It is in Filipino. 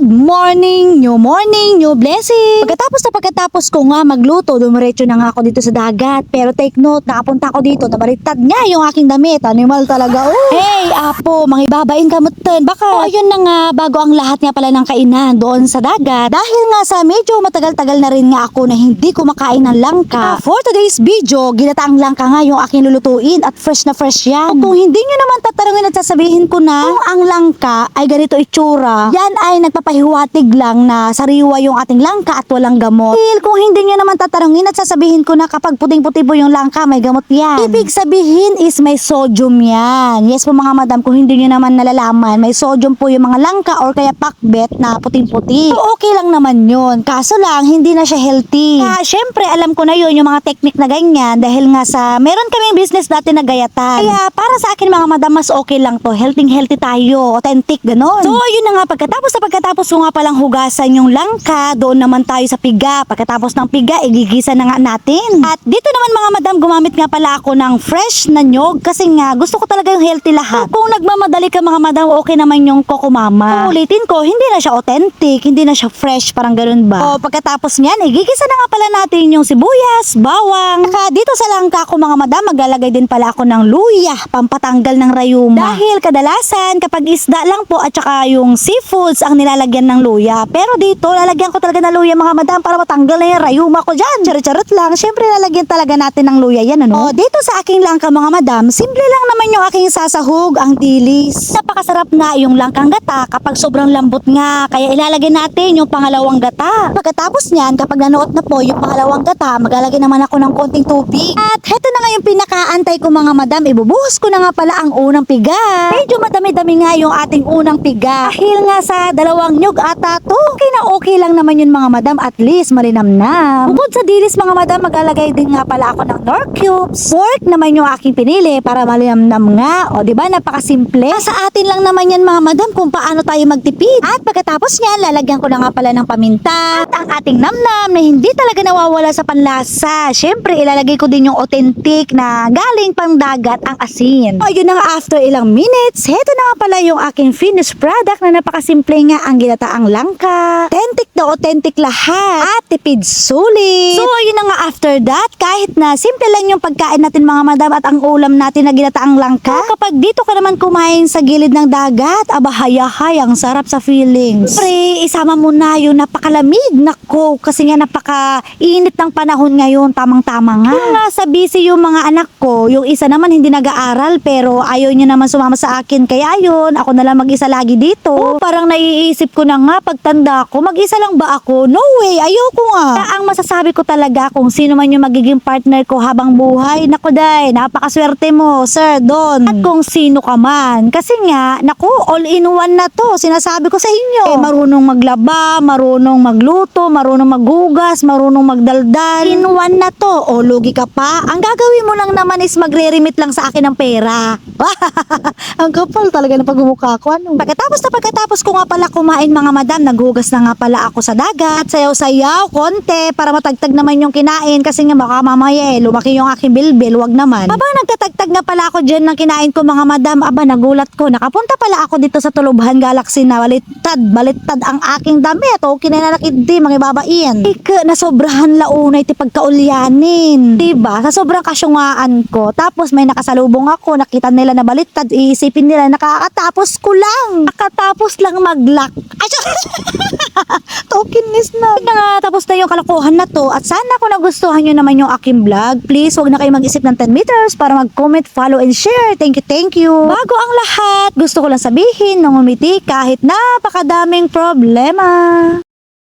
episode. Morning, new morning, new blessing. Pagkatapos na pagkatapos ko nga magluto, dumiretso na nga ako dito sa dagat. Pero take note, nakapunta ako dito, nabaliktad nga yung aking damit. Animal talaga. Oh. Hey, apo, mangibabain ka mutin. Baka, oh, ayun na nga, bago ang lahat nga pala ng kainan doon sa dagat. Dahil nga sa medyo matagal-tagal na rin nga ako na hindi kumakain ng langka. For today's video, ginataang langka nga yung aking lulutuin at fresh na fresh yan. Kung hindi nyo naman tatarungin at sasabihin ko na kung ang langka ay ganito itsura, yan ay nagpapahiwatig lang na sariwa yung ating langka at walang gamot. Dahil kung hindi nyo naman tatarungin at sasabihin ko na kapag puting-puti po yung langka, may gamot yan. Ibig sabihin is may sodium yan. Yes po mga madam, kung hindi nyo naman nalalaman, may sodium po yung mga langka or kaya pakbet na puting-puti. So okay lang naman yun. Kaso lang, hindi na siya healthy. Ah, syempre, alam ko na yun yung mga technique na ganyan dahil nga sa meron kaming business dati na gayatan. Kaya para sa akin mga madam, mas okay lang to. Healthy healthy tayo. Authentic, ganon. So, yun na nga. Pagkatapos na pagkatapos ko nga palang hugasan yung langka, doon naman tayo sa piga. Pagkatapos ng piga, igigisa na nga natin. At dito naman mga madam, gumamit nga pala ako ng fresh na nyog kasi nga gusto ko talaga yung healthy lahat. Kung nagmamadali ka mga madam, okay naman yung Coco Mama. Ulitin ko, hindi na siya authentic, hindi na siya fresh, parang ganun ba? O pagkatapos niyan, igigisa na nga pala natin yung sibuyas, bawang. Saka dito sa langka ko mga madam, maglalagay din pala ako ng luya, pampatanggal ng rayuma. Dahil kadalasan, kapag isda lang po at saka yung seafoods ang nilalagyan ng luya. Pero dito, lalagyan ko talaga ng luya mga madam para matanggal na yung rayuma ko dyan. Charot-charot lang. Siyempre, lalagyan talaga natin ng luya yan, ano? O, dito sa aking langka mga madam, simple lang naman yung aking sasahog, ang dilis. Napakasarap nga yung langkang gata kapag sobrang lambot nga. Kaya ilalagay natin yung pangalawang gata. Pagkatapos niyan, kapag nanuot na po yung pangalawang gata, maglalagay naman ako ng konting tubig. At heto na nga yung pinakaantay ko mga madam. Ibubuhos ko na nga pala ang unang piga. Medyo madami-dami nga yung ating unang piga. Dahil nga sa dalawang nyug ata to. Okay na okay lang naman yun mga madam. At least malinamnam. Bukod sa dilis mga madam, maglalagay din nga pala ako ng nor cubes. Pork naman yung aking pinili para malinamnam nga. O di ba napakasimple. Sa atin lang naman yan mga madam kung paano tayo magtipid. At pagkatapos niyan, lalagyan ko na nga pala ng paminta. At ang ating namnam na hindi talaga nawawala sa panlasa. Siyempre, ilalagay ko din yung authentic na galing pang dagat ang asin. O yun na nga after ilang minutes, heto na nga pala yung aking finished product na napakasimple nga ang ginataang langka. Authentic na authentic lahat. At tipid sulit. So ayun na nga after that, kahit na simple lang yung pagkain natin mga madam at ang ulam natin na ginataang langka. So, kapag dito ka naman kumain sa gilid ng dagat, aba hayahay, ang sarap sa feelings. Pre, isama mo na yung napakalamig. Nako, kasi nga napaka-init ng panahon ngayon, tamang-tama nga. Kung nasa busy yung mga anak ko, yung isa naman hindi nag-aaral pero ayaw niya naman sumama sa akin. Kaya ayun, ako na lang mag-isa lagi dito. Oh, parang naiisip ko na nga pagtanda ko, mag-isa lang ba ako? No way, ayoko nga. Kaya ang masasabi ko talaga kung sino man yung magiging partner ko habang buhay, nako day, napakaswerte mo, sir, Don. At kung sino ka man. Kasi nga, nako, all in one na to. Sinasabi ko sa inyo. Eh, marunong maglaba, marunong magluto, marunong maghugas, marunong magdaldal. In one na to. O, lugi ka pa. Ang gagawin mo lang naman is magre-remit lang sa akin ng pera. ang kapal talaga ng pagmumukha ko. Ano? Pagkatapos na pagkatapos ko nga pala kumain mga madam, naghugas na nga pala ako sa dagat. Sayaw-sayaw, konti, para matagtag naman yung kinain. Kasi nga baka mamaya eh, lumaki yung aking bilbil, wag naman. Habang nagtatagtag na pala ako dyan ng kinain ko mga madam, aba nagulat ko. Nakapunta pala ako dito sa Tulubhan Galaxy na balittad, balittad ang aking damit. O kinanakit di, mga babain. Ika, nasobrahan launay ti pagkaulyanin. Diba? Sa sobrang kasyungaan ko. Tapos may nakasalubong ako, nakita nila na balittad, iisipin nila nakakatapos ko lang. Nakatapos lang mag-lock. Ay, Tokenness na. na nga, tapos na yung kalokohan na to. At sana kung nagustuhan nyo naman yung aking vlog, please huwag na kayo mag-isip ng 10 meters para mag-comment, follow, and share. Thank you, thank you. Bago ang lahat, gusto ko lang sabihin na ngumiti kahit napakadaming problema.